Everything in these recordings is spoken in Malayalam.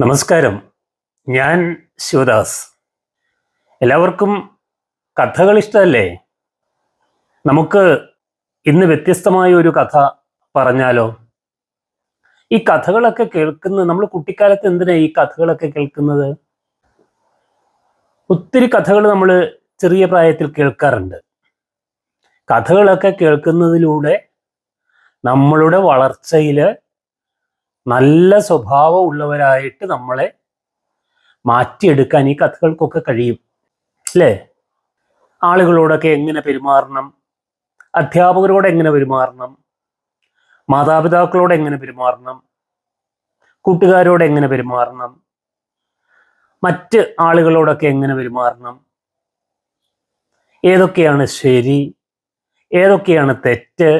നമസ്കാരം. ഞാൻ ശിവദാസ്. എല്ലാവർക്കും കഥകൾ ഇഷ്ടമല്ലേ? നമുക്ക് ഇന്ന് വ്യത്യസ്തമായ ഒരു കഥ പറഞ്ഞാലോ? ഈ കഥകളൊക്കെ കേൾക്കുന്നത് നമ്മൾ കുട്ടിക്കാലത്ത് എന്തിനാ ഈ കഥകളൊക്കെ കേൾക്കുന്നത്? ഒത്തിരി കഥകൾ നമ്മൾ ചെറിയ പ്രായത്തിൽ കേൾക്കാറുണ്ട്. കഥകളൊക്കെ കേൾക്കുന്നതിലൂടെ നമ്മളുടെ വളർച്ചയിൽ നല്ല സ്വഭാവം ഉള്ളവരായിട്ട് നമ്മളെ മാറ്റിയെടുക്കാൻ ഈ കഥകൾക്കൊക്കെ കഴിയും. അല്ലേ? ആളുകളോടൊക്കെ എങ്ങനെ പെരുമാറണം? അധ്യാപകരോട് എങ്ങനെ പെരുമാറണം? മാതാപിതാക്കളോട് എങ്ങനെ പെരുമാറണം? കൂട്ടുകാരോട് എങ്ങനെ പെരുമാറണം? മറ്റ് ആളുകളോടൊക്കെ എങ്ങനെ പെരുമാറണം? ഏതൊക്കെയാണ് ശരി? ഏതൊക്കെയാണ് തെറ്റ്?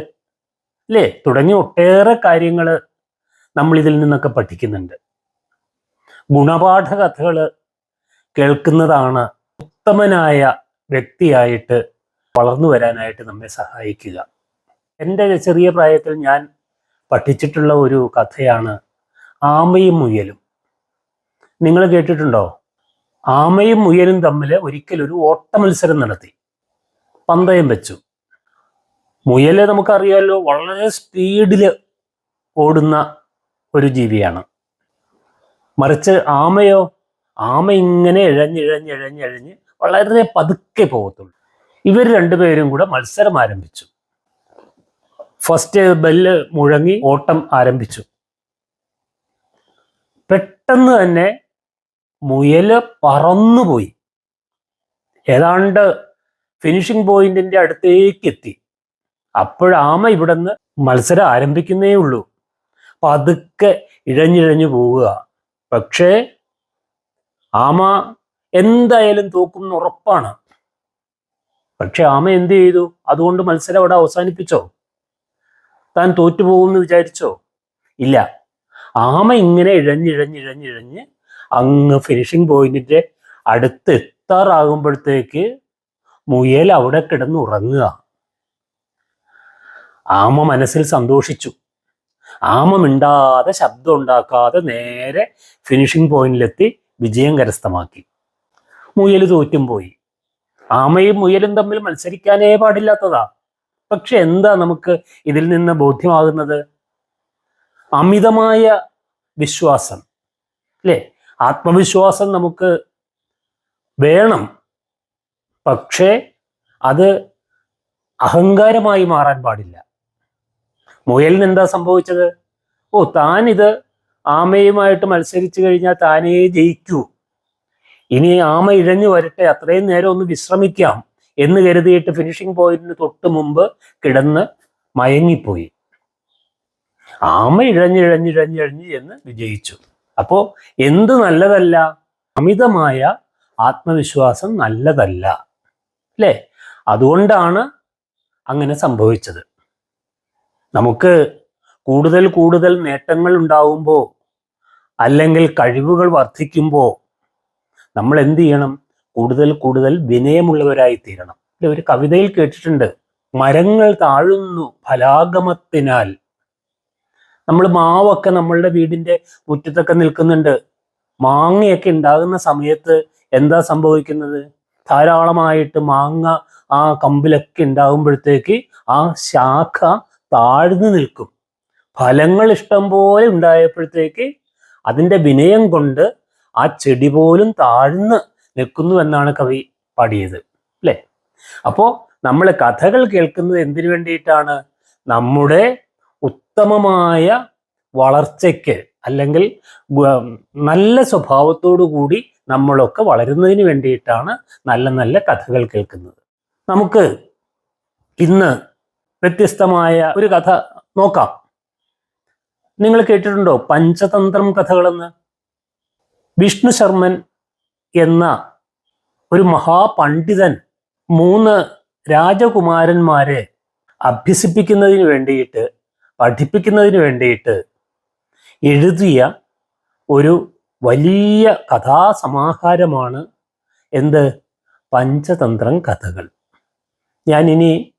അല്ലേ? തുടങ്ങി ഒട്ടേറെ കാര്യങ്ങൾ നമ്മൾ ഇതിൽ നിന്നൊക്കെ പഠിക്കുന്നുണ്ട്. ഗുണപാഠ കഥകൾ കേൾക്കുന്നതാണ് ഉത്തമനായ വ്യക്തിയായിട്ട് വളർന്നു വരാനായിട്ട് നമ്മെ സഹായിക്കുക. എന്റെ ചെറിയ പ്രായത്തിൽ ഞാൻ പഠിച്ചിട്ടുള്ള ഒരു കഥയാണ് ആമയും മുയലും. നിങ്ങൾ കേട്ടിട്ടുണ്ടോ? ആമയും മുയലും തമ്മിൽ ഒരിക്കൽ ഒരു ഓട്ട മത്സരം നടത്തി. പന്തയം വെച്ചു. മുയൽ നമുക്കറിയാമല്ലോ വളരെ സ്പീഡിൽ ഓടുന്ന ഒരു ജീവിയാണ്. മറിച്ച് ആമയോ ആമ ഇങ്ങനെ ഇഴഞ്ഞിഴഞ്ഞിഴഞ്ഞിഴഞ്ഞ് വളരെ പതുക്കെ പോകത്തുള്ളൂ. ഇവർ രണ്ടുപേരും കൂടെ മത്സരം ആരംഭിച്ചു. ഫസ്റ്റ് ബെല്ല് മുഴങ്ങി ഓട്ടം ആരംഭിച്ചു. പെട്ടെന്ന് തന്നെ മുയൽ പറന്നുപോയി ഏതാണ്ട് ഫിനിഷിംഗ് പോയിന്റിന്റെ അടുത്തേക്ക് എത്തി അപ്പോഴാമ ഇവിടെ നിന്ന് മത്സരം ആരംഭിക്കുന്നേ ഉള്ളൂ. പതുക്കെ ഇഴഞ്ഞിഴഞ്ഞു പോവുക. പക്ഷേ ആമ എന്തായാലും തോക്കും ഉറപ്പാണ്. പക്ഷെ ആമ എന്ത് ചെയ്തു? അതുകൊണ്ട് മത്സരം അവിടെ അവസാനിപ്പിച്ചോ? താൻ തോറ്റുപോകുമെന്ന് വിചാരിച്ചോ? ഇല്ല. ആമ ഇങ്ങനെ ഇഴഞ്ഞിഴഞ്ഞിഴഞ്ഞിഴഞ്ഞ് അങ്ങ് ഫിനിഷിംഗ് പോയിന്റിന്റെ അടുത്ത് എത്താറാകുമ്പോഴത്തേക്ക് മുയൽ അവിടെ കിടന്നുറങ്ങുക. ആമ മനസ്സിൽ സന്തോഷിച്ചു. ആമ മിണ്ടാതെ ശബ്ദം ഉണ്ടാക്കാതെ നേരെ ഫിനിഷിംഗ് പോയിന്റിലെത്തി വിജയം കരസ്ഥമാക്കി. മുയൽ തോറ്റും പോയി. ആമയും മുയലും തമ്മിൽ മത്സരിക്കാനേ പാടില്ലാത്തതാ. പക്ഷെ എന്താ നമുക്ക് ഇതിൽ നിന്ന് ബോധ്യമാകുന്നത്? അമിതമായ വിശ്വാസം. അല്ലേ ആത്മവിശ്വാസം നമുക്ക് വേണം. പക്ഷേ അത് അഹങ്കാരമായി മാറാൻ പാടില്ല. മുയലിന് എന്താ സംഭവിച്ചത്? ഓ താൻ ഇത് ആമയുമായിട്ട് മത്സരിച്ചു കഴിഞ്ഞാൽ താനേ ജയിക്കൂ. ഇനി ആമ ഇഴഞ്ഞു വരട്ടെ അത്രയും നേരം ഒന്ന് വിശ്രമിക്കാം എന്ന് കരുതിയിട്ട് ഫിനിഷിംഗ് പോയിന്റിന് തൊട്ട് മുമ്പ് കിടന്ന് മയങ്ങിപ്പോയി. ആമ ഇഴഞ്ഞിഴഞ്ഞിഴഞ്ഞിഴഞ്ഞ് എന്ന് വിജയിച്ചു. അപ്പോ എന്ത് നല്ലതല്ല? അമിതമായ ആത്മവിശ്വാസം നല്ലതല്ല. അല്ലേ? അതുകൊണ്ടാണ് അങ്ങനെ സംഭവിച്ചത്. നമുക്ക് കൂടുതൽ കൂടുതൽ നേട്ടങ്ങൾ ഉണ്ടാവുമ്പോൾ അല്ലെങ്കിൽ കഴിവുകൾ വർദ്ധിക്കുമ്പോൾ നമ്മൾ എന്ത് ചെയ്യണം? കൂടുതൽ കൂടുതൽ വിനയമുള്ളവരായി തീരണം ഒരു കവിതയിൽ കേട്ടിട്ടുണ്ട്. മരങ്ങൾ താഴുന്നു ഫലാഗമത്തിനാൽ. നമ്മൾ മാവൊക്കെ നമ്മളുടെ വീടിന്റെ മുറ്റത്തൊക്കെ നിൽക്കുന്നുണ്ട്. മാങ്ങയൊക്കെ ഉണ്ടാകുന്ന സമയത്ത് എന്താ സംഭവിക്കുന്നത്? ധാരാളമായിട്ട് മാങ്ങ ആ കമ്പിലൊക്കെ ഉണ്ടാകുമ്പോഴത്തേക്ക് ആ ശാഖ താഴ്ന്നു നിൽക്കും. ഫലങ്ങൾ ഇഷ്ടം പോലെ ഉണ്ടായപ്പോഴത്തേക്ക് അതിന്റെ വിനയം കൊണ്ട് ആ ചെടി പോലും താഴ്ന്ന് നിൽക്കുന്നു എന്നാണ് കവി പാടിയത് അല്ലേ? അപ്പോ നമ്മൾ കഥകൾ കേൾക്കുന്നത് എന്തിനു വേണ്ടിയിട്ടാണ്? നമ്മുടെ ഉത്തമമായ വളർച്ചയ്ക്ക് അല്ലെങ്കിൽ നല്ല സ്വഭാവത്തോടു കൂടി നമ്മളൊക്കെ വളരുന്നതിന് വേണ്ടിയിട്ടാണ് നല്ല നല്ല കഥകൾ കേൾക്കുന്നത്. നമുക്ക് ഇന്ന് വ്യത്യസ്തമായ ഒരു കഥ നോക്കാം. നിങ്ങൾ കേട്ടിട്ടുണ്ടോ പഞ്ചതന്ത്രം കഥകളെന്ന്? വിഷ്ണു ശർമ്മൻ എന്ന ഒരു മഹാപണ്ഡിതൻ മൂന്ന് രാജകുമാരന്മാരെ അഭ്യസിപ്പിക്കുന്നതിന് വേണ്ടിയിട്ട് പഠിപ്പിക്കുന്നതിന് വേണ്ടിയിട്ട് എഴുതിയ ഒരു വലിയ കഥാസമാഹാരമാണ് എന്ത്? പഞ്ചതന്ത്രം കഥകൾ. ഞാനിനി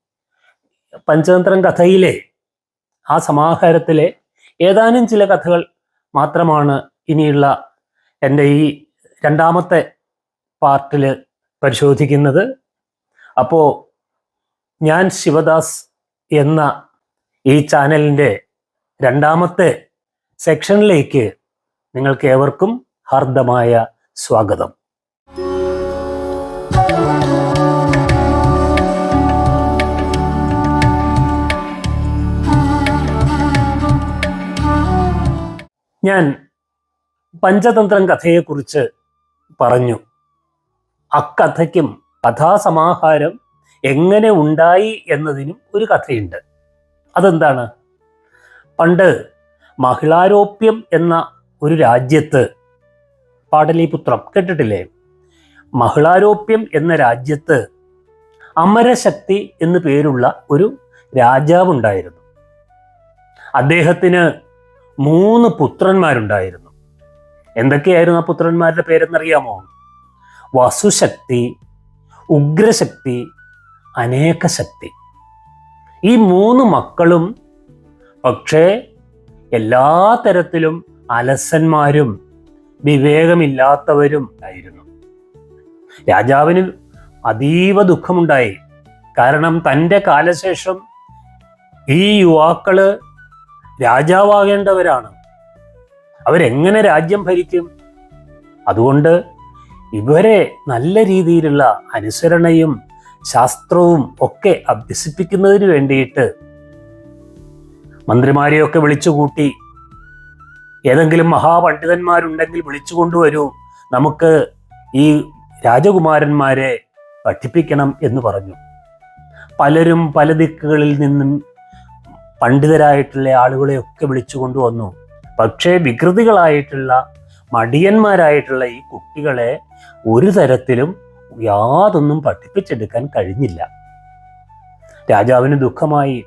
പഞ്ചതന്ത്രം കഥയിലെ ആ സമാഹാരത്തിലെ ഏതാനും ചില കഥകൾ മാത്രമാണ് ഇനിയുള്ള എന്റെ ഈ രണ്ടാമത്തെ പാർട്ടിൽ പരിശോധിക്കുന്നത്. അപ്പോൾ ഞാൻ ശിവദാസ് എന്ന ഈ ചാനലിന്റെ രണ്ടാമത്തെ സെക്ഷനിലേക്ക് നിങ്ങൾക്ക് ഏവർക്കും ഹാർദമായ സ്വാഗതം. ഞാൻ പഞ്ചതന്ത്രം കഥയെക്കുറിച്ച് പറഞ്ഞു. അക്കഥയ്ക്കും കഥാസമാഹാരം എങ്ങനെ ഉണ്ടായി എന്നതിനും ഒരു കഥയുണ്ട്. അതെന്താണ്? പണ്ട് മഹിളാരോപ്യം എന്ന ഒരു രാജ്യത്ത് പാടലീപുത്രം കേട്ടിട്ടില്ലേ? മഹിളാരോപ്യം എന്ന രാജ്യത്ത് അമരശക്തി എന്നു പേരുള്ള ഒരു രാജാവുണ്ടായിരുന്നു. അദ്ദേഹത്തിന് മൂന്ന് പുത്രന്മാരുണ്ടായിരുന്നു. എന്തൊക്കെയായിരുന്നു ആ പുത്രന്മാരുടെ പേരെന്നറിയാമോ? വസുശക്തി ഉഗ്രശക്തി അനേകശക്തി. ഈ മൂന്ന് മക്കളും പക്ഷേ എല്ലാ തരത്തിലും അലസന്മാരും വിവേകമില്ലാത്തവരും ആയിരുന്നു. രാജാവിന് അതീവ ദുഃഖമുണ്ടായി. കാരണം തന്റെ കാലശേഷം ഈ യുവാക്കൾ രാജാവാകേണ്ടവരാണ്. അവരെങ്ങനെ രാജ്യം ഭരിക്കും? അതുകൊണ്ട് ഇവരെ നല്ല രീതിയിലുള്ള അനുസരണയും ശാസ്ത്രവും ഒക്കെ അഭ്യസിപ്പിക്കുന്നതിന് വേണ്ടിയിട്ട് മന്ത്രിമാരെയൊക്കെ വിളിച്ചുകൂട്ടി ഏതെങ്കിലും മഹാപണ്ഡിതന്മാരുണ്ടെങ്കിൽ വിളിച്ചു കൊണ്ടുവരൂ നമുക്ക് ഈ രാജകുമാരന്മാരെ പഠിപ്പിക്കണം എന്ന് പറഞ്ഞു. പലരും പല ദിക്കുകളിൽ നിന്നും പണ്ഡിതരായിട്ടുള്ള ആളുകളെയൊക്കെ വിളിച്ചു കൊണ്ടുവന്നു. പക്ഷേ വികൃതികളായിട്ടുള്ള മടിയന്മാരായിട്ടുള്ള ഈ കുട്ടികളെ ഒരു തരത്തിലും യാതൊന്നും പഠിപ്പിച്ചെടുക്കാൻ കഴിഞ്ഞില്ല. രാജാവിന് ദുഃഖമായി.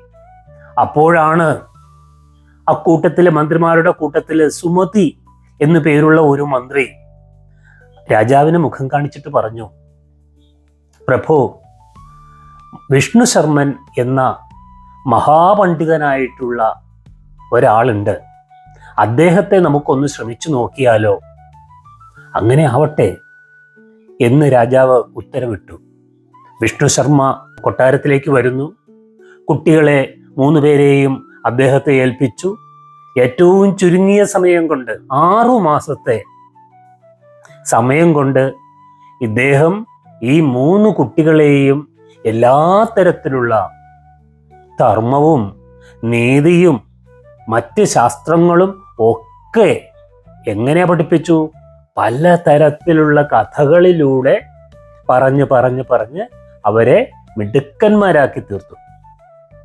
അപ്പോഴാണ് അക്കൂട്ടത്തിലെ മന്ത്രിമാരുടെ കൂട്ടത്തിൽ സുമതി എന്നു പേരുള്ള ഒരു മന്ത്രി രാജാവിന് മുഖം കാണിച്ചിട്ട് പറഞ്ഞു പ്രഭു വിഷ്ണു ശർമ്മൻ എന്ന മഹാപണ്ഡിതനായിട്ടുള്ള ഒരാളുണ്ട്. അദ്ദേഹത്തെ നമുക്കൊന്ന് ശ്രമിച്ചു നോക്കിയാലോ? അങ്ങനെ ആവട്ടെ എന്ന് രാജാവ് ഉത്തരവിട്ടു. വിഷ്ണു ശർമ്മ കൊട്ടാരത്തിലേക്ക് വരുന്നു. കുട്ടികളെ മൂന്ന് പേരെയും അദ്ദേഹത്തെ ഏൽപ്പിച്ചു. ഏറ്റവും ചുരുങ്ങിയ സമയം കൊണ്ട് ആറു മാസത്തെ സമയം കൊണ്ട് ഇദ്ദേഹം ഈ മൂന്ന് കുട്ടികളെയും എല്ലാ തരത്തിലുള്ള ധർമ്മവും നീതിയും മറ്റ് ശാസ്ത്രങ്ങളും ഒക്കെ എങ്ങനെ പഠിപ്പിച്ചു? പല തരത്തിലുള്ള കഥകളിലൂടെ പറഞ്ഞ് പറഞ്ഞ് പറഞ്ഞ് അവരെ മിടുക്കന്മാരാക്കി തീർത്തു.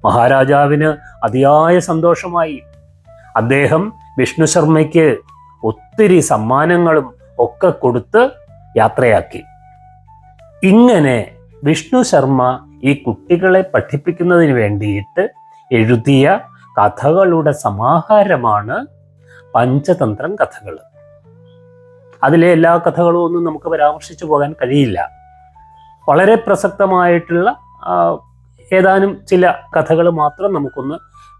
മഹാരാജാവിന് അതിയായ സന്തോഷമായി. അദ്ദേഹം വിഷ്ണു ശർമ്മയ്ക്ക് ഒത്തിരി സമ്മാനങ്ങളും ഒക്കെ കൊടുത്ത് യാത്രയാക്കി. ഇങ്ങനെ വിഷ്ണു ശർമ്മ ഈ കുട്ടികളെ പഠിപ്പിക്കുന്നതിന് വേണ്ടിയിട്ട് എഴുതിയ കഥകളുടെ സമാഹാരമാണ് പഞ്ചതന്ത്രം കഥകൾ. അതിലെ എല്ലാ കഥകളും ഒന്നും നമുക്ക് പരാമർശിച്ചു പോകാൻ കഴിയില്ല. വളരെ പ്രസക്തമായിട്ടുള്ള ഏതാനും ചില കഥകൾ മാത്രം നമുക്കൊന്ന്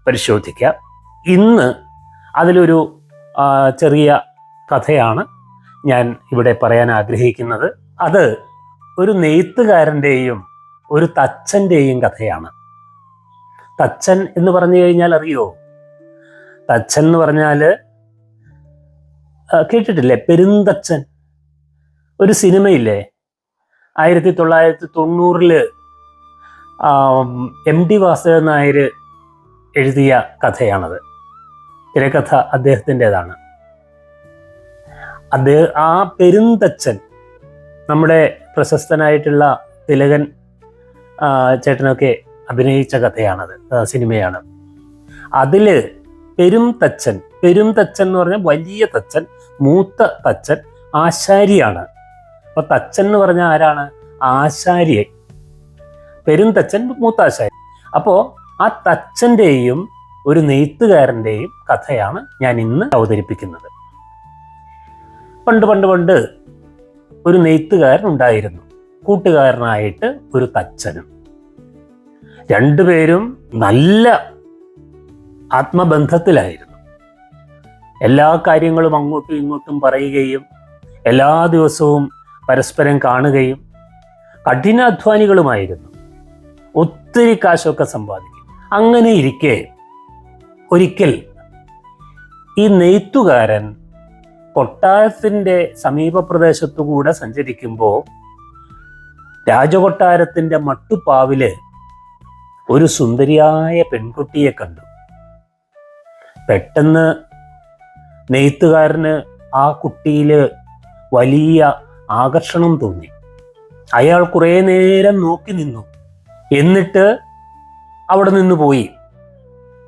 പരിശോധിക്കാം. ഇന്ന് അതിലൊരു ചെറിയ കഥയാണ് ഞാൻ ഇവിടെ പറയാൻ ആഗ്രഹിക്കുന്നത്. അത് ഒരു നെയ്ത്തുകാരന്റെയും ഒരു തച്ചന്റെയും കഥയാണ്. തച്ചൻ എന്ന് പറഞ്ഞു കഴിഞ്ഞാൽ അറിയോ? തച്ചൻ എന്ന് പറഞ്ഞാൽ കേട്ടിട്ടില്ലേ? പെരുന്തച്ചൻ. ഒരു സിനിമയില്ലേ? ആയിരത്തി തൊള്ളായിരത്തി തൊണ്ണൂറിൽ എം ടി വാസുദേവൻ നായർ എഴുതിയ കഥയാണത്. തിരക്കഥ അദ്ദേഹത്തിന്റെതാണ്. അദ്ദേഹം ആ പെരുന്തച്ചൻ നമ്മുടെ പ്രശസ്തനായിട്ടുള്ള തിലകൻ ചേട്ടനൊക്കെ അഭിനയിച്ച കഥയാണത് സിനിമയാണ്. അതിൽ പെരും തച്ചൻ പെരും തച്ചൻ എന്ന് പറഞ്ഞാൽ വലിയ തച്ചൻ മൂത്ത തച്ചൻ ആശാരിയാണ്. അപ്പൊ തച്ചൻ എന്ന് പറഞ്ഞാൽ ആരാണ്? ആശാരിയെ. പെരും തച്ചൻ മൂത്ത ആശാരി. അപ്പോ ആ തച്ചന്റെയും ഒരു നെയ്ത്തുകാരന്റെയും കഥയാണ് ഞാൻ ഇന്ന് അവതരിപ്പിക്കുന്നത്. പണ്ട് പണ്ട് പണ്ട് ഒരു നെയ്ത്തുകാരൻ ഉണ്ടായിരുന്നു. കൂട്ടുകാരനായിട്ട് ഒരു തച്ചനും. രണ്ടുപേരും നല്ല ആത്മബന്ധത്തിലായിരുന്നു. എല്ലാ കാര്യങ്ങളും അങ്ങോട്ടും ഇങ്ങോട്ടും പറയുകയും എല്ലാ ദിവസവും പരസ്പരം കാണുകയും കഠിനാധ്വാനികളുമായിരുന്നു. ഒത്തിരി കാശൊക്കെ സമ്പാദിക്കും. അങ്ങനെ ഇരിക്കെ ഒരിക്കൽ ഈ നെയ്ത്തുകാരൻ കൊട്ടാരത്തിന്റെ സമീപ പ്രദേശത്തുകൂടെ സഞ്ചരിക്കുമ്പോൾ രാജകൊട്ടാരത്തിന്റെ മട്ടുപ്പാവിൽ ഒരു സുന്ദരിയായ പെൺകുട്ടിയെ കണ്ടു. പെട്ടെന്ന് നെയ്ത്തുകാരന് ആ കുട്ടിയിൽ വലിയ ആകർഷണം തോന്നി. അയാൾ കുറേ നേരം നോക്കി നിന്നു. എന്നിട്ട് അവിടെ നിന്ന് പോയി.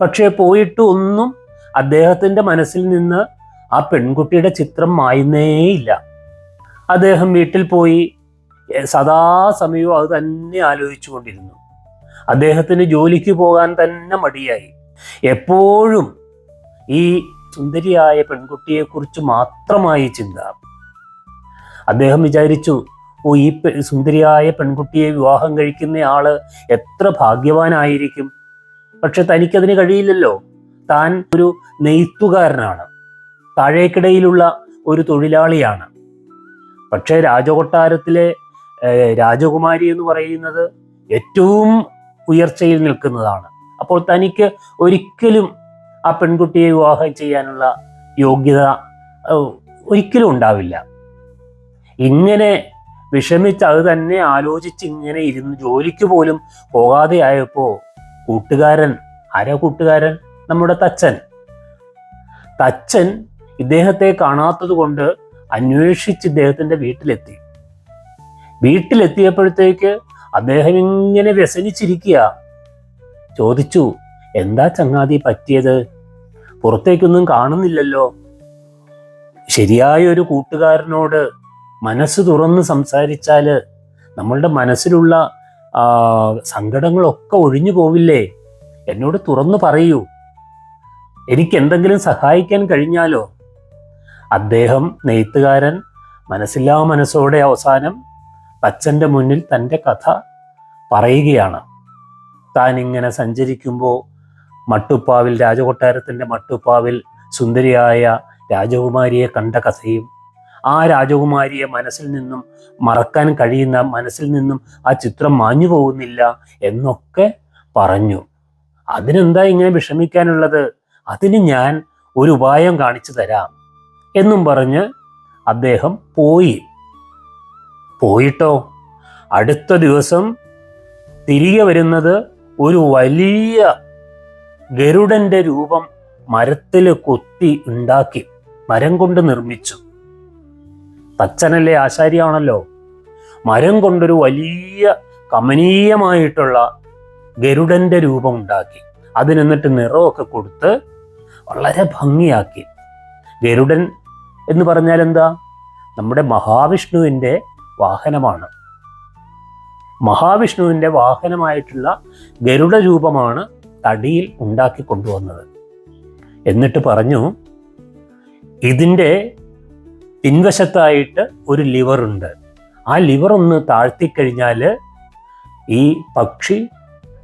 പക്ഷേ പോയിട്ട് ഒന്നും അദ്ദേഹത്തിന്റെ മനസ്സിൽ നിന്ന് ആ പെൺകുട്ടിയുടെ ചിത്രം മായുന്നേയില്ല. അദ്ദേഹം വീട്ടിൽ പോയി സദാസമയവും അത് തന്നെ ആലോചിച്ചു കൊണ്ടിരുന്നു അദ്ദേഹത്തിന് ജോലിക്ക് പോകാൻ തന്നെ മടിയായി. എപ്പോഴും ഈ സുന്ദരിയായ പെൺകുട്ടിയെക്കുറിച്ച് മാത്രമായി ചിന്ത. അദ്ദേഹം വിചാരിച്ചു ഓ ഈ സുന്ദരിയായ പെൺകുട്ടിയെ വിവാഹം കഴിക്കുന്ന ആൾ എത്ര ഭാഗ്യവാനായിരിക്കും? പക്ഷെ തനിക്കതിന് കഴിയില്ലല്ലോ. താൻ ഒരു നെയ്ത്തുകാരനാണ്. താഴേക്കിടയിലുള്ള ഒരു തൊഴിലാളിയാണ്. പക്ഷേ രാജകൊട്ടാരത്തിലെ രാജകുമാരി എന്ന് പറയുന്നത് ഏറ്റവും ഉയർച്ചയിൽ നിൽക്കുന്നതാണ്. അപ്പോൾ തനിക്ക് ഒരിക്കലും ആ പെൺകുട്ടിയെ വിവാഹം ചെയ്യാനുള്ള യോഗ്യത ഒരിക്കലും ഉണ്ടാവില്ല. ഇങ്ങനെ വിഷമിച്ച് അത് തന്നെ ആലോചിച്ച് ഇങ്ങനെ ഇരുന്ന് ജോലിക്ക് പോലും പോകാതെ ആയപ്പോൾ കൂട്ടുകാരൻ ആരാ കൂട്ടുകാരൻ? നമ്മുടെ തച്ചൻ. തച്ചൻ ഇദ്ദേഹത്തെ കാണാത്തത് കൊണ്ട് അന്വേഷിച്ച് ഇദ്ദേഹത്തിന്റെ വീട്ടിലെത്തി. വീട്ടിലെത്തിയപ്പോഴത്തേക്ക് അദ്ദേഹം ഇങ്ങനെ വ്യസനിച്ചിരിക്കുക. ചോദിച്ചു എന്താ ചങ്ങാതി പറ്റിയത്? പുറത്തേക്കൊന്നും കാണുന്നില്ലല്ലോ. ശരിയായ ഒരു കൂട്ടുകാരനോട് മനസ്സ് തുറന്ന് സംസാരിച്ചാൽ നമ്മളുടെ മനസ്സിലുള്ള സങ്കടങ്ങളൊക്കെ ഒഴിഞ്ഞു പോവില്ലേ? എന്നോട് തുറന്നു പറയൂ. എനിക്ക് എന്തെങ്കിലും സഹായിക്കാൻ കഴിഞ്ഞാലോ? അദ്ദേഹം നെയ്ത്തുകാരൻ മനസ്സില്ലാ മനസ്സോടെ അവസാനം തച്ചന്റെ മുന്നിൽ തന്റെ കഥ പറയുകയാണ്. താൻ ഇങ്ങനെ സഞ്ചരിക്കുമ്പോൾ മട്ടുപ്പാവിൽ രാജകൊട്ടാരത്തിന്റെ മട്ടുപ്പാവിൽ സുന്ദരിയായ രാജകുമാരിയെ കണ്ട കഥയും ആ രാജകുമാരിയെ മനസ്സിൽ നിന്നും മറക്കാൻ കഴിയുന്ന മനസ്സിൽ നിന്നും ആ ചിത്രം മാഞ്ഞു പോകുന്നില്ല എന്നൊക്കെ പറഞ്ഞു. അതിനെന്താ ഇങ്ങനെ വിഷമിക്കാനുള്ളത്? അതിന് ഞാൻ ഒരു ഉപായം കാണിച്ചു തരാം എന്നും പറഞ്ഞ് അദ്ദേഹം പോയി. പോയിട്ടോ? അടുത്ത ദിവസം തിരികെ വരുന്നത് ഒരു വലിയ ഗരുഡന്റെ രൂപം മരത്തിൽ കൊത്തി ഉണ്ടാക്കി മരം കൊണ്ട് നിർമ്മിച്ചു. തച്ചനല്ലേ ആശാരിയാണല്ലോ? മരം കൊണ്ടൊരു വലിയ കമനീയമായിട്ടുള്ള ഗരുഡന്റെ രൂപം ഉണ്ടാക്കി. അതിനെന്നിട്ട് നിറമൊക്കെ കൊടുത്ത് വളരെ ഭംഗിയാക്കി. ഗരുഡൻ എന്ന് പറഞ്ഞാൽ എന്താ നമ്മുടെ മഹാവിഷ്ണുവിന്റെ വാഹനമാണ്. മഹാവിഷ്ണുവിന്റെ വാഹനമായിട്ടുള്ള ഗരുഡ രൂപമാണ് തടിയിൽ ഉണ്ടാക്കി കൊണ്ടുവന്നത്. എന്നിട്ട് പറഞ്ഞു ഇതിന്റെ പിൻവശത്തായിട്ട് ഒരു ലിവറുണ്ട് ആ ലിവർ ഒന്ന് താഴ്ത്തിക്കഴിഞ്ഞാൽ ഈ പക്ഷി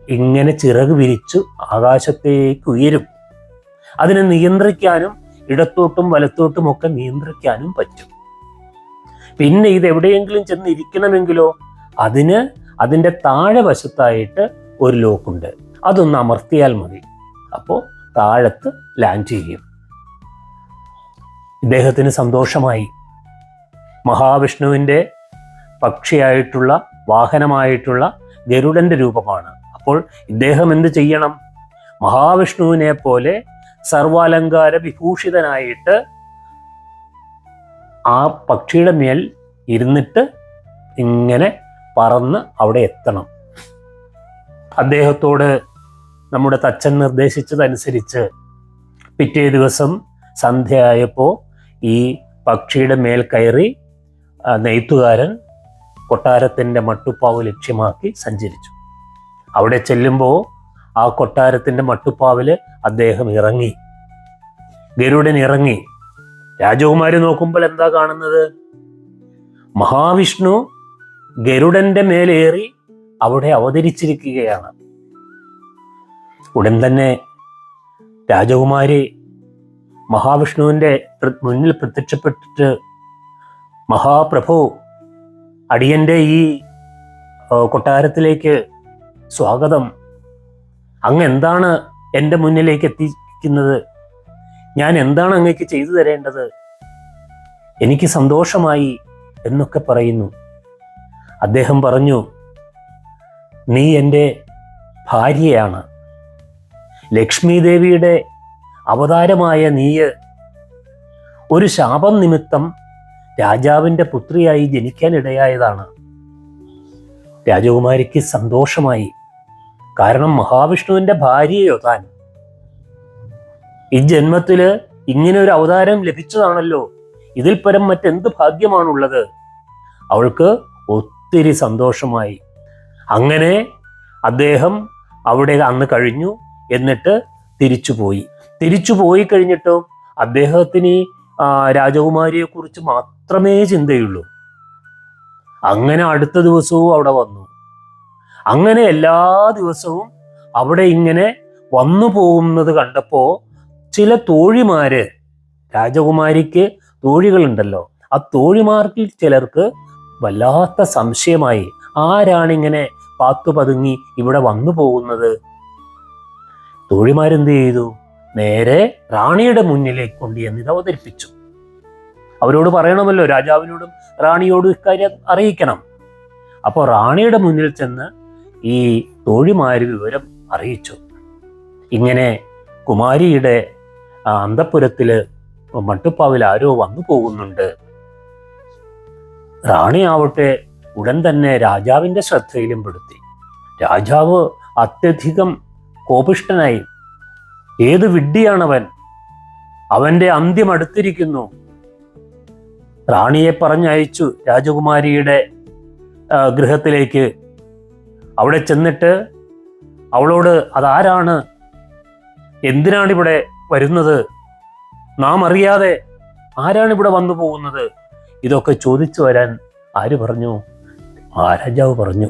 ഇങ്ങനെ ചിറക് വിരിച്ചു ആകാശത്തേക്ക് ഉയരും. അതിനെ നിയന്ത്രിക്കാനും ഇടത്തോട്ടും വലത്തോട്ടും ഒക്കെ നിയന്ത്രിക്കാനും പറ്റും. പിന്നെ ഇത് എവിടെയെങ്കിലും ചെന്ന് ഇരിക്കണമെങ്കിലോ അതിന് അതിന്റെ താഴെ വശത്തായിട്ട് ഒരു ലോക്കുണ്ട്. അതൊന്ന് അമർത്തിയാൽ മതി. അപ്പോൾ താഴത്ത് ലാൻഡ് ചെയ്യും. ഇദ്ദേഹത്തിന് സന്തോഷമായി. മഹാവിഷ്ണുവിന്റെ പക്ഷിയായിട്ടുള്ള വാഹനമായിട്ടുള്ള ഗരുഡന്റെ രൂപമാണ്. അപ്പോൾ ഇദ്ദേഹം എന്ത് ചെയ്യണം? മഹാവിഷ്ണുവിനെ പോലെ സർവാലങ്കാര വിഭൂഷിതനായിട്ട് ആ പക്ഷിയുടെ മേൽ ഇരുന്നിട്ട് ഇങ്ങനെ പറന്ന് അവിടെ എത്തണം. അദ്ദേഹത്തോട് നമ്മുടെ തച്ചൻ നിർദ്ദേശിച്ചതനുസരിച്ച് പിറ്റേ ദിവസം സന്ധ്യയായപ്പോൾ ഈ പക്ഷിയുടെ മേൽ കയറി നെയ്ത്തുകാരൻ കൊട്ടാരത്തിന്റെ മട്ടുപ്പാവ് ലക്ഷ്യമാക്കി സഞ്ചരിച്ചു. അവിടെ ചെല്ലുമ്പോൾ ആ കൊട്ടാരത്തിന്റെ മട്ടുപ്പാവിൽ അദ്ദേഹം ഇറങ്ങി. ഗരുഡൻ ഇറങ്ങി. രാജകുമാരി നോക്കുമ്പോൾ എന്താ കാണുന്നത്? മഹാവിഷ്ണു ഗരുഡന്റെ മേലേറി അവിടെ അവതരിച്ചിരിക്കുകയാണ്. ഉടൻ തന്നെ രാജകുമാരി മഹാവിഷ്ണുവിന്റെ മുന്നിൽ പ്രത്യക്ഷപ്പെട്ടിട്ട് മഹാപ്രഭു അടിയന്റെ ഈ കൊട്ടാരത്തിലേക്ക് സ്വാഗതം. അങ്ങ് എന്താണ് എന്റെ മുന്നിലേക്ക് എത്തിക്കുന്നത്? ഞാൻ എന്താണ് അങ്ങേക്ക് ചെയ്തു തരേണ്ടത്? എനിക്ക് സന്തോഷമായി എന്നൊക്കെ പറയുന്നു. അദ്ദേഹം പറഞ്ഞു നീ എന്റെ ഭാര്യയാണ്. ലക്ഷ്മി ദേവിയുടെ അവതാരമായ നീയ് ഒരു ശാപം നിമിത്തം രാജാവിന്റെ പുത്രിയായി ജനിക്കാനിടയായതാണ് രാജകുമാരിക്ക് സന്തോഷമായി. കാരണം മഹാവിഷ്ണുവിന്റെ ഭാര്യയോ താൻ? ഈ ജന്മത്തിൽ ഇങ്ങനെ ഒരു അവതാരം ലഭിച്ചതാണല്ലോ. ഇതിൽ പരം മറ്റെന്ത് ഭാഗ്യമാണുള്ളത്? അവൾക്ക് ഒത്തിരി സന്തോഷമായി. അങ്ങനെ അദ്ദേഹം അവിടെ അന്ന് കഴിഞ്ഞു എന്നിട്ട് തിരിച്ചുപോയി തിരിച്ചു പോയി കഴിഞ്ഞിട്ടോ അദ്ദേഹത്തിന് രാജകുമാരിയെ കുറിച്ച് മാത്രമേ ചിന്തയുള്ളൂ. അങ്ങനെ അടുത്ത ദിവസവും അവിടെ വന്നു. അങ്ങനെ എല്ലാ ദിവസവും അവിടെ ഇങ്ങനെ വന്നു പോകുന്നത് കണ്ടപ്പോ ചില തോഴിമാര് രാജകുമാരിക്ക് തോഴികളുണ്ടല്ലോ. ആ തോഴിമാർക്കിൽ ചിലർക്ക് വല്ലാത്ത സംശയമായി ആരാണിങ്ങനെ പാത്തു പതുങ്ങി ഇവിടെ വന്നു പോകുന്നത്? തോഴിമാരെന്ത് ചെയ്തു? നേരെ റാണിയുടെ മുന്നിലേക്ക് കൊണ്ട് ചെന്ന് ഇത് അവതരിപ്പിച്ചു. അവരോട് പറയണമല്ലോ രാജാവിനോടും റാണിയോടും ഇക്കാര്യം അറിയിക്കണം. അപ്പോൾ റാണിയുടെ മുന്നിൽ ചെന്ന് ഈ തോഴിമാര് വിവരം അറിയിച്ചു. ഇങ്ങനെ കുമാരിയുടെ ആ, മട്ടുപ്പാവിൽ ആരോ വന്നു പോകുന്നുണ്ട്. റാണിയാവട്ടെ ഉടൻ തന്നെ രാജാവിന്റെ ശ്രദ്ധയിലും പെടുത്തി. രാജാവ് അത്യധികം കോപിഷ്ടനായി ഏത് വിഡ്ഢിയാണവൻ? അവന്റെ അന്ത്യം അടുത്തിരിക്കുന്നു. റാണിയെ പറഞ്ഞയച്ചു രാജകുമാരിയുടെ ഗൃഹത്തിലേക്ക്. അവിടെ ചെന്നിട്ട് അവളോട് അതാരാണ്? എന്തിനാണ് ഇവിടെ വരുന്നത്? നാം അറിയാതെ ആരാണ് ഇവിടെ വന്നു പോകുന്നത്? ഇതൊക്കെ ചോദിച്ചു വരാൻ ആര് പറഞ്ഞു? മഹാരാജാവ് പറഞ്ഞു.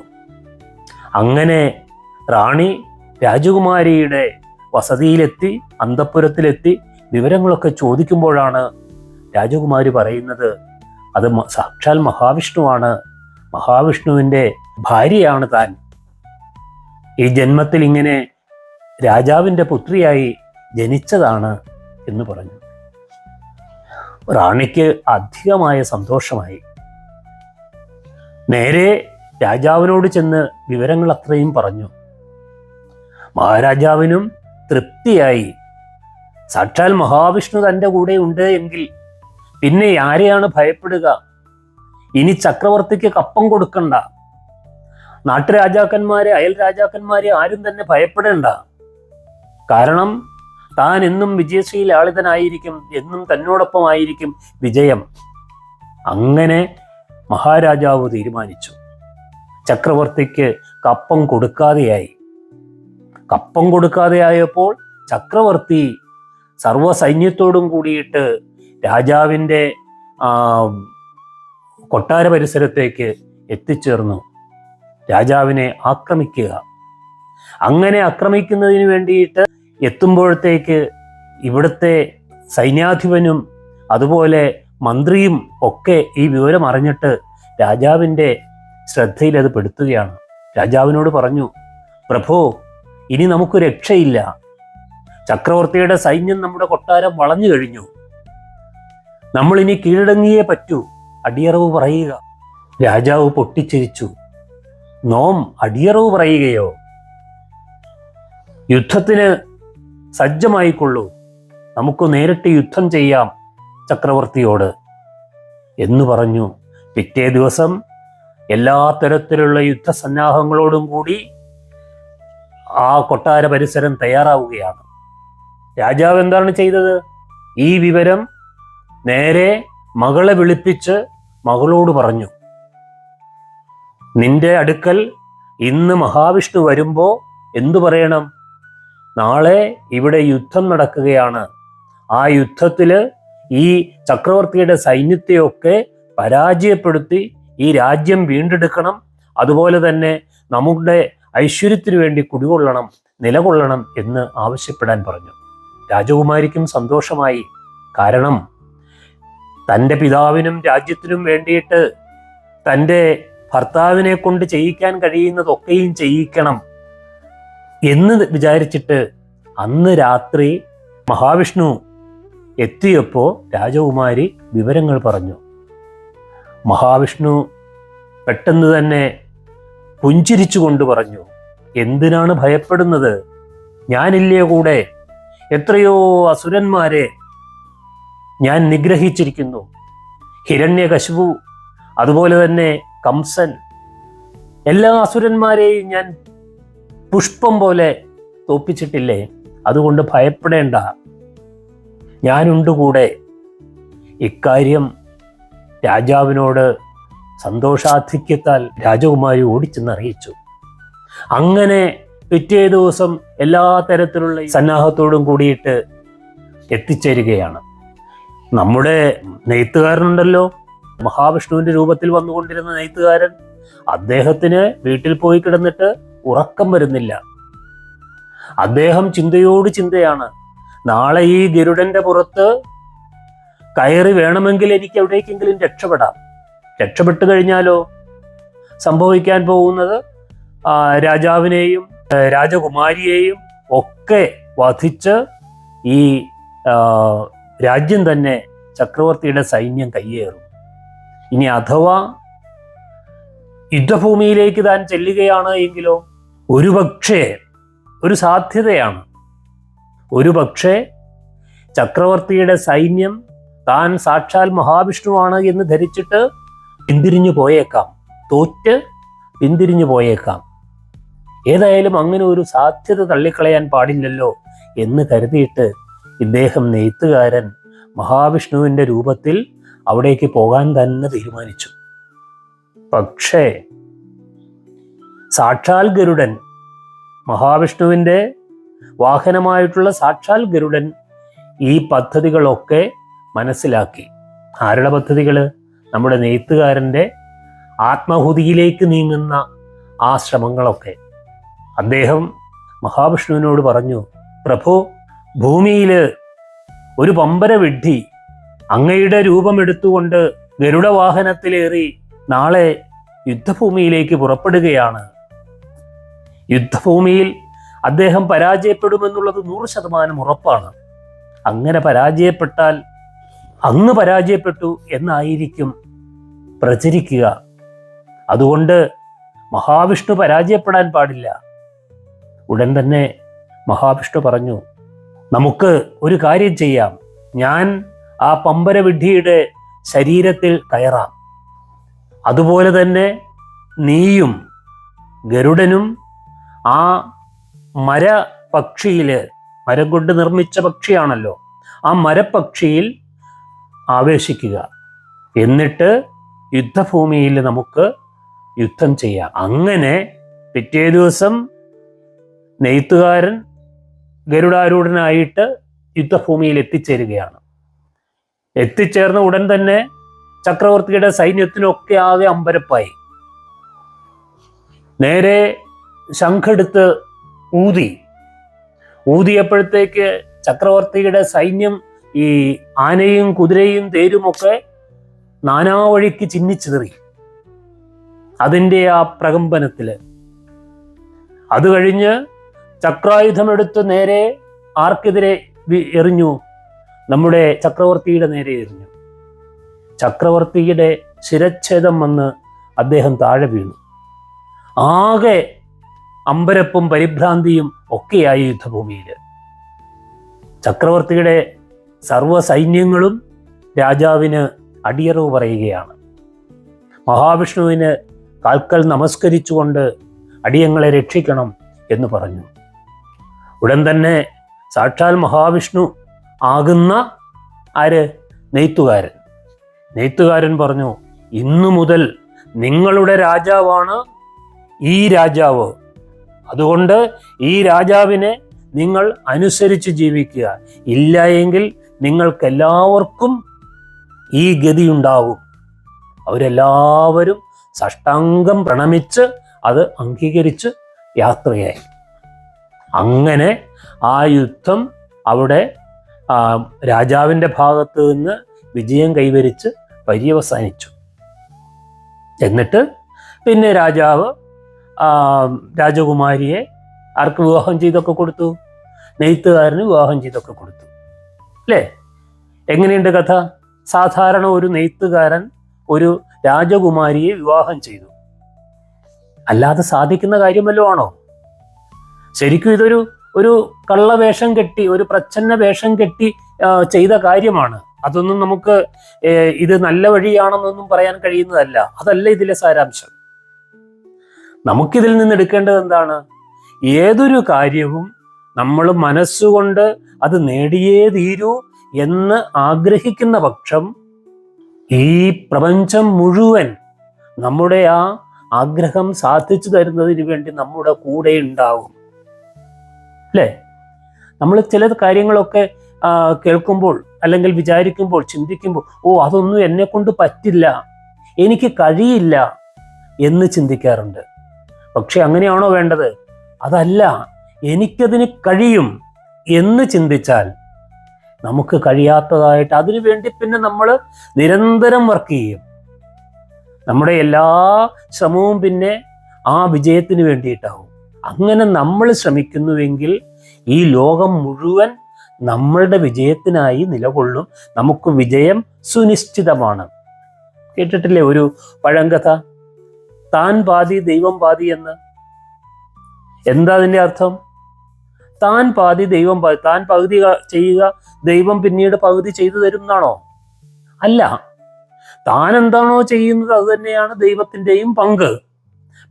അങ്ങനെ റാണി രാജകുമാരിയുടെ വസതിയിലെത്തി അന്തപുരത്തിലെത്തി വിവരങ്ങളൊക്കെ ചോദിക്കുമ്പോഴാണ് രാജകുമാരി പറയുന്നത് അത് സാക്ഷാൽ മഹാവിഷ്ണുവാണ്. മഹാവിഷ്ണുവിന്റെ ഭാര്യയാണ് താൻ. ഈ ജന്മത്തിൽ ഇങ്ങനെ രാജാവിന്റെ പുത്രിയായി ജനിച്ചതാണ് എന്ന് പറഞ്ഞു. റാണിക്ക് അധികമായ സന്തോഷമായി. നേരെ രാജാവിനോട് ചെന്ന് വിവരങ്ങൾ അത്രയും പറഞ്ഞു. മഹാരാജാവിനും തൃപ്തിയായി. സാക്ഷാൽ മഹാവിഷ്ണു തന്റെ കൂടെ ഉണ്ട് എങ്കിൽ പിന്നെ ആരെയാണ് ഭയപ്പെടുക? ഇനി ചക്രവർത്തിക്ക് കപ്പം കൊടുക്കണ്ട. നാട്ടുരാജാക്കന്മാരെ അയൽ രാജാക്കന്മാരെ ആരും തന്നെ ഭയപ്പെടേണ്ട. കാരണം താൻ എന്നും വിജയശ്രീലാളിതനായിരിക്കും എന്നും തന്നോടൊപ്പമായിരിക്കും വിജയം. അങ്ങനെ മഹാരാജാവ് തീരുമാനിച്ചു. ചക്രവർത്തിക്ക് കപ്പം കൊടുക്കാതെയായി. കപ്പം കൊടുക്കാതെയായപ്പോൾ ചക്രവർത്തി സർവസൈന്യത്തോടും കൂടിയിട്ട് രാജാവിന്റെ കൊട്ടാര പരിസരത്തേക്ക് എത്തിച്ചേർന്നു. രാജാവിനെ ആക്രമിക്കുക. അങ്ങനെ ആക്രമിക്കുന്നതിന് വേണ്ടിയിട്ട് എത്തുമ്പോഴത്തേക്ക് ഇവിടുത്തെ സൈന്യാധിപനും അതുപോലെ മന്ത്രിയും ഒക്കെ ഈ വിവരം അറിഞ്ഞിട്ട് രാജാവിന്റെ ശ്രദ്ധയിൽ അത് പെടുത്തുകയാണ്. രാജാവിനോട് പറഞ്ഞു പ്രഭോ ഇനി നമുക്ക് രക്ഷയില്ല. ചക്രവർത്തിയുടെ സൈന്യം നമ്മുടെ കൊട്ടാരം വളഞ്ഞു കഴിഞ്ഞു. നമ്മൾ ഇനി കീഴടങ്ങിയേ പറ്റൂ അടിയറവ് പറയുക. രാജാവ് പൊട്ടിച്ചിരിച്ചു. നോം അടിയറവ് പറയുകയോ? യുദ്ധത്തിന് സജ്ജമായിക്കൊള്ളൂ. നമുക്ക് നേരിട്ട് യുദ്ധം ചെയ്യാം ചക്രവർത്തിയോട്. എന്ന് പറഞ്ഞു. പിറ്റേ ദിവസം എല്ലാ തരത്തിലുള്ള യുദ്ധസന്നാഹങ്ങളോടും കൂടി ആ കൊട്ടാര പരിസരം തയ്യാറാവുകയാണ്. രാജാവ് എന്താണ് ചെയ്തത്? ഈ വിവരം നേരെ മകളെ വിളിപ്പിച്ച് മകളോട് പറഞ്ഞു. നിന്റെ അടുക്കൽ ഇന്ന് മഹാവിഷ്ണു വരുമ്പോ എന്തു പറയണം? നാളെ ഇവിടെ യുദ്ധം നടക്കുകയാണ്. ആ യുദ്ധത്തിൽ ഈ ചക്രവർത്തിയുടെ സൈന്യത്തെയൊക്കെ പരാജയപ്പെടുത്തി ഈ രാജ്യം വീണ്ടെടുക്കണം. അതുപോലെ തന്നെ നമ്മുടെ ഐശ്വര്യത്തിനു വേണ്ടി കുടികൊള്ളണം നിലകൊള്ളണം എന്ന് ആവശ്യപ്പെടാൻ പറഞ്ഞു. രാജകുമാരിക്കും സന്തോഷമായി. കാരണം തന്റെ പിതാവിനും രാജ്യത്തിനും വേണ്ടിയിട്ട് തന്റെ ഭർത്താവിനെ കൊണ്ട് ചെയ്യിക്കാൻ കഴിയുന്നതൊക്കെയും ചെയ്യിക്കണം. എന്ന് വിചാരിച്ചിട്ട് അന്ന് രാത്രി മഹാവിഷ്ണു എത്തിയപ്പോൾ രാജകുമാരി വിവരങ്ങൾ പറഞ്ഞു. മഹാവിഷ്ണു പെട്ടെന്ന് തന്നെ പുഞ്ചിരിച്ചുകൊണ്ട് പറഞ്ഞു എന്തിനാണ് ഭയപ്പെടുന്നത്? ഞാനില്ലേ കൂടെ? എത്രയോ അസുരന്മാരെ ഞാൻ നിഗ്രഹിച്ചിരിക്കുന്നു. ഹിരണ്യകശുപു അതുപോലെ തന്നെ കംസൻ എല്ലാ അസുരന്മാരെയും ഞാൻ പുഷ്പം പോലെ തോപ്പിച്ചിട്ടില്ലേ? അതുകൊണ്ട് ഭയപ്പെടേണ്ട. ഞാനുണ്ട് കൂടെ ഇക്കാര്യം രാജാവിനോട് സന്തോഷാധിക്യത്താൽ രാജകുമാരി ഓടിച്ചെന്ന് അറിയിച്ചു അങ്ങനെ പിറ്റേ ദിവസം എല്ലാ തരത്തിലുള്ള സന്നാഹത്തോടും കൂടിയിട്ട് എത്തിച്ചേരുകയാണ്. നമ്മുടെ നെയ്ത്തുകാരനുണ്ടല്ലോ. മഹാവിഷ്ണുവിന്റെ രൂപത്തിൽ വന്നുകൊണ്ടിരുന്ന നെയ്ത്തുകാരൻ അദ്ദേഹത്തിന് വീട്ടിൽ പോയി കിടന്നിട്ട് ഉറക്കം വരുന്നില്ല. അദ്ദേഹം ചിന്തയോട് ചിന്തയാണ്. നാളെ ഈ ഗരുഡന്റെ പുറത്ത് കയറി വേണമെങ്കിൽ എനിക്ക് എവിടേക്കെങ്കിലും രക്ഷപ്പെടാം. രക്ഷപ്പെട്ടു കഴിഞ്ഞാലോ? സംഭവിക്കാൻ പോകുന്നത് രാജാവിനെയും രാജകുമാരിയെയും ഒക്കെ വധിച്ച് ഈ രാജ്യം തന്നെ ചക്രവർത്തിയുടെ സൈന്യം കയ്യേറും. ഇനി അഥവാ യുദ്ധഭൂമിയിലേക്ക് താൻ ചെല്ലുകയാണ് എങ്കിലോ? ഒരുപക്ഷേ ഒരു സാധ്യതയാണ്. ഒരുപക്ഷേ ചക്രവർത്തിയുടെ സൈന്യം താൻ സാക്ഷാൽ മഹാവിഷ്ണുവാണ് എന്ന് ധരിച്ചിട്ട് പിന്തിരിഞ്ഞു പോയേക്കാം. തോറ്റ് പിന്തിരിഞ്ഞു പോയേക്കാം. ഏതായാലും അങ്ങനെ ഒരു സാധ്യത തള്ളിക്കളയാൻ പാടില്ലല്ലോ എന്ന് കരുതിയിട്ട് ഇദ്ദേഹം നെയ്ത്തുകാരൻ മഹാവിഷ്ണുവിന്റെ രൂപത്തിൽ അവിടേക്ക് പോകാൻ തന്നെ തീരുമാനിച്ചു. പക്ഷേ സാക്ഷാൽ ഗരുഡൻ. മഹാവിഷ്ണുവിന്റെ വാഹനമായിട്ടുള്ള സാക്ഷാൽ ഗരുഡൻ ഈ പദ്ധതികളൊക്കെ മനസ്സിലാക്കി. ആരുടെ പദ്ധതികൾ നമ്മുടെ നെയ്ത്തുകാരന്റെ ആത്മഹുതിയിലേക്ക് നീങ്ങുന്ന ആ ശ്രമങ്ങളൊക്കെ. അദ്ദേഹം മഹാവിഷ്ണുവിനോട് പറഞ്ഞു പ്രഭു ഭൂമിയിൽ ഒരു പമ്പര വിഡ്ഢി അങ്ങയുടെ രൂപമെടുത്തുകൊണ്ട് ഗരുഡവാഹനത്തിലേറി നാളെ യുദ്ധഭൂമിയിലേക്ക് പുറപ്പെടുകയാണ്. യുദ്ധഭൂമിയിൽ അദ്ദേഹം പരാജയപ്പെടുമെന്നുള്ളത് നൂറ് ശതമാനം ഉറപ്പാണ്. അങ്ങനെ പരാജയപ്പെട്ടാൽ അങ്ങ് പരാജയപ്പെട്ടു എന്നായിരിക്കും പ്രചരിക്കുക. അതുകൊണ്ട് മഹാവിഷ്ണു പരാജയപ്പെടാൻ പാടില്ല. ഉടൻ തന്നെ മഹാവിഷ്ണു പറഞ്ഞു നമുക്ക് ഒരു കാര്യം ചെയ്യാം. ഞാൻ ആ പമ്പരവിഡ്ഢിയുടെ ശരീരത്തിൽ കയറാം. അതുപോലെ തന്നെ നീയും ഗരുഡനും ആ മര പക്ഷിയിൽ മരം കൊണ്ട് നിർമ്മിച്ച പക്ഷിയാണല്ലോ ആ മരപ്പക്ഷിയിൽ ആവേശിക്കുക. എന്നിട്ട് യുദ്ധഭൂമിയിൽ നമുക്ക് യുദ്ധം ചെയ്യാം. അങ്ങനെ പിറ്റേ ദിവസം നെയ്ത്തുകാരൻ ഗരുഡാരൂഢനായിട്ട് യുദ്ധഭൂമിയിൽ എത്തിച്ചേരുകയാണ്. എത്തിച്ചേർന്ന ഉടൻ തന്നെ ചക്രവർത്തിയുടെ സൈന്യത്തിനൊക്കെ ആകെ അമ്പരപ്പായി. നേരെ ശംഖെടുത്ത് ഊതി. ഊതിയപ്പോഴത്തേക്ക് ചക്രവർത്തിയുടെ സൈന്യം ഈ ആനയും കുതിരയും തേരുമൊക്കെ നാനാവഴിക്ക് ചിന്നിച്ചെറി അതിന്റെ ആ പ്രകമ്പനത്തിൽ. അത് കഴിഞ്ഞ് ചക്രായുധമെടുത്ത് നേരെ ആർക്കെതിരെ എറിഞ്ഞു. നമ്മുടെ ചക്രവർത്തിയുടെ നേരെ എറിഞ്ഞു. ചക്രവർത്തിയുടെ ശിരച്ഛേദം വന്ന് അദ്ദേഹം താഴെ വീണു. ആകെ അമ്പരപ്പും പരിഭ്രാന്തിയും ഒക്കെയായി യുദ്ധഭൂമിയിൽ ചക്രവർത്തിയുടെ സർവസൈന്യങ്ങളും രാജാവിന് അടിയറവ് പറയുകയാണ്. മഹാവിഷ്ണുവിന് കാൽക്കൽ നമസ്കരിച്ചുകൊണ്ട് അടിയങ്ങളെ രക്ഷിക്കണം എന്ന് പറഞ്ഞു. ഉടൻ തന്നെ സാക്ഷാൽ മഹാവിഷ്ണു ആകുന്ന ആര്? നെയ്ത്തുകാരൻ. നെയ്ത്തുകാരൻ പറഞ്ഞു ഇന്നു മുതൽ നിങ്ങളുടെ രാജാവാണ് ഈ രാജാവ്. അതുകൊണ്ട് ഈ രാജാവിനെ നിങ്ങൾ അനുസരിച്ച് ജീവിക്കുക. ഇല്ല എങ്കിൽ നിങ്ങൾക്കെല്ലാവർക്കും ഈ ഗതിയുണ്ടാവും. അവരെല്ലാവരും സഷ്ടാംഗം പ്രണമിച്ച് അത് അംഗീകരിച്ച് യാത്രയായി. അങ്ങനെ ആ യുദ്ധം അവിടെ രാജാവിന്റെ ഭാഗത്ത് നിന്ന് വിജയം കൈവരിച്ച് പര്യവസാനിച്ചു. എന്നിട്ട് പിന്നെ രാജാവ് രാജകുമാരിയെ ആർക്ക് വിവാഹം ചെയ്തൊക്കെ കൊടുത്തു? നെയ്ത്തുകാരന് വിവാഹം ചെയ്തൊക്കെ കൊടുത്തു. അല്ലേ? എങ്ങനെയുണ്ട് കഥ? സാധാരണ ഒരു നെയ്ത്തുകാരൻ ഒരു രാജകുമാരിയെ വിവാഹം ചെയ്തു. അല്ലാതെ സാധിക്കുന്ന കാര്യമല്ലോ ആണോ? ശരിക്കും ഇതൊരു ഒരു കള്ളവേഷം കെട്ടി ഒരു പ്രച്ഛന്ന വേഷം കെട്ടി ചെയ്ത കാര്യമാണ്. അതൊന്നും നമുക്ക് ഇത് നല്ല വഴിയാണെന്നൊന്നും പറയാൻ കഴിയുന്നതല്ല. അതല്ല ഇതിലെ സാരാംശം. നമുക്കിതിൽ നിന്ന് എടുക്കേണ്ടത് എന്താണ്? ഏതൊരു കാര്യവും നമ്മൾ മനസ്സുകൊണ്ട് അത് നേടിയേ തീരൂ എന്ന് ആഗ്രഹിക്കുന്ന പക്ഷം ഈ പ്രപഞ്ചം മുഴുവൻ നമ്മുടെ ആ ആഗ്രഹം സാധിച്ചു തരുന്നതിന് വേണ്ടി നമ്മുടെ കൂടെ ഉണ്ടാവും. അല്ലേ? നമ്മൾ ചില കാര്യങ്ങളൊക്കെ കേൾക്കുമ്പോൾ അല്ലെങ്കിൽ വിചാരിക്കുമ്പോൾ ചിന്തിക്കുമ്പോൾ ഓ അതൊന്നും എന്നെ കൊണ്ട് പറ്റില്ല. എനിക്ക് കഴിയില്ല. എന്ന് ചിന്തിക്കാറുണ്ട്. പക്ഷെ അങ്ങനെയാണോ വേണ്ടത്? അതല്ല എനിക്കതിന് കഴിയും എന്ന് ചിന്തിച്ചാൽ നമുക്ക് കഴിയാത്തതായിട്ട് അതിനു വേണ്ടി പിന്നെ നമ്മൾ നിരന്തരം വർക്ക് ചെയ്യും. നമ്മുടെ എല്ലാ ശ്രമവും പിന്നെ ആ വിജയത്തിന് വേണ്ടിയിട്ടാവും. അങ്ങനെ നമ്മൾ ശ്രമിക്കുന്നുവെങ്കിൽ ഈ ലോകം മുഴുവൻ നമ്മളുടെ വിജയത്തിനായി നിലകൊള്ളും. നമുക്ക് വിജയം സുനിശ്ചിതമാണ്. കേട്ടിട്ടില്ലേ ഒരു പഴങ്കഥ? താൻ പാതി ദൈവം പാതി എന്ന്? എന്താ അതിന്റെ അർത്ഥം? താൻ പാതി ദൈവം പാതി. താൻ പകുതി ചെയ്യുക ദൈവം പിന്നീട് പകുതി ചെയ്തു തരും എന്നാണോ? അല്ല. താൻ എന്താണോ ചെയ്യുന്നത് അത് തന്നെയാണ് ദൈവത്തിന്റെയും പങ്ക്.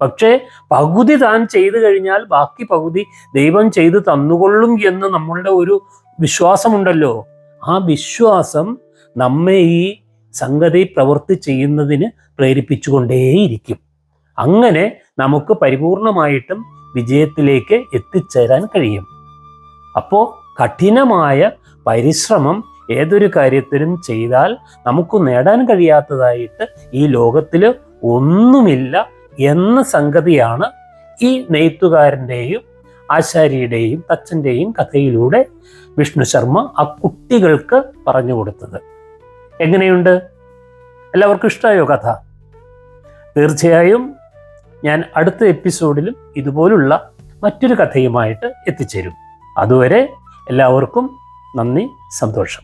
പക്ഷേ പകുതി താൻ ചെയ്തു കഴിഞ്ഞാൽ ബാക്കി പകുതി ദൈവം ചെയ്തു തന്നുകൊള്ളും എന്ന് നമ്മളുടെ ഒരു വിശ്വാസമുണ്ടല്ലോ. ആ വിശ്വാസം നമ്മെ ഈ സംഗതി പ്രവൃത്തി ചെയ്യുന്നതിന് പ്രേരിപ്പിച്ചുകൊണ്ടേയിരിക്കും. അങ്ങനെ നമുക്ക് പരിപൂർണമായിട്ടും വിജയത്തിലേക്ക് എത്തിച്ചേരാൻ കഴിയും. അപ്പോൾ കഠിനമായ പരിശ്രമം ഏതൊരു കാര്യത്തിനും ചെയ്താൽ നമുക്ക് നേടാൻ കഴിയാത്തതായിട്ട് ഈ ലോകത്തിൽ ഒന്നുമില്ല എന്ന സംഗതിയാണ് ഈ നെയ്ത്തുകാരന്റെയും ആശാരിയുടെയും തച്ചന്റെയും കഥയിലൂടെ വിഷ്ണു ശർമ്മ ആ കുട്ടികൾക്ക് പറഞ്ഞു കൊടുത്തത്. എങ്ങനെയുണ്ട്? എല്ലാവർക്കും ഇഷ്ടമായോ കഥ? തീർച്ചയായും ഞാൻ അടുത്ത എപ്പിസോഡിലും ഇതുപോലുള്ള മറ്റൊരു കഥയുമായിട്ട് എത്തിച്ചേരും. അതുവരെ എല്ലാവർക്കും നന്ദി സന്തോഷം.